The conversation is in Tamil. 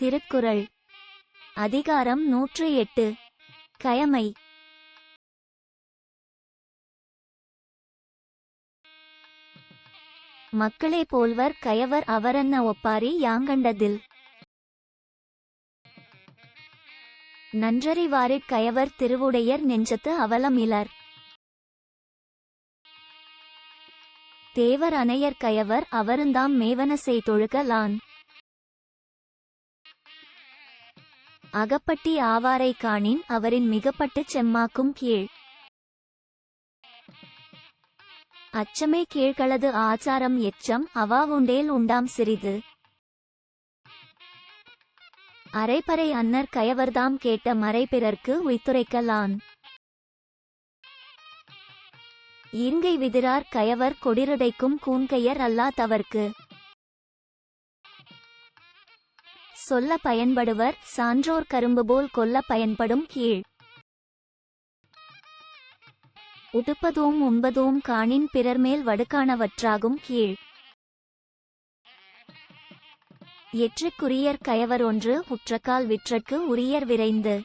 திருக்குறள். அதிகாரம் நூற்று எட்டு. கயமை. மக்களே போல்வர் கயவர் அவரன்ன ஒப்பாரி யாங்கண்டதில். நன்றறிவாரிற் கயவர் திருவுடையர் நெஞ்சத்து அவலம் தேவர் அணையர் கயவர் அவருந்தாம் மேவன செய்தொழுகலான் அகப்பட்டி ஆவாரை காணின் அவரின் மிகப்பட்டுச் செம்மாக்கும் கீழ். அச்சமே கீழ்களது ஆச்சாரம் எச்சம் அவாவுண்டேல் உண்டாம் சிறிது. அரைப்பறை அன்னர் கயவர்தாம் கேட்ட மறைபிறர்க்கு உய்த்துரைக்கலான். ஈங்கை விதிரார் கயவர் கொடிரடைக்கும் கூன்கையர் அல்லா தவர்க்கு சொல்ல பயன்படுவர். சான்றோர் கரும்பு போல் கொல்ல பயன்படும் கீழ். உடுப்பதோம் உண்பதோம் காணின் பிறர்மேல் வடுக்கானவற்றாகும் கீழ். எற்றுக்குரியர் கயவர் ஒன்று உற்றக்கால் விற்றற்கு உரியர் விரைந்து.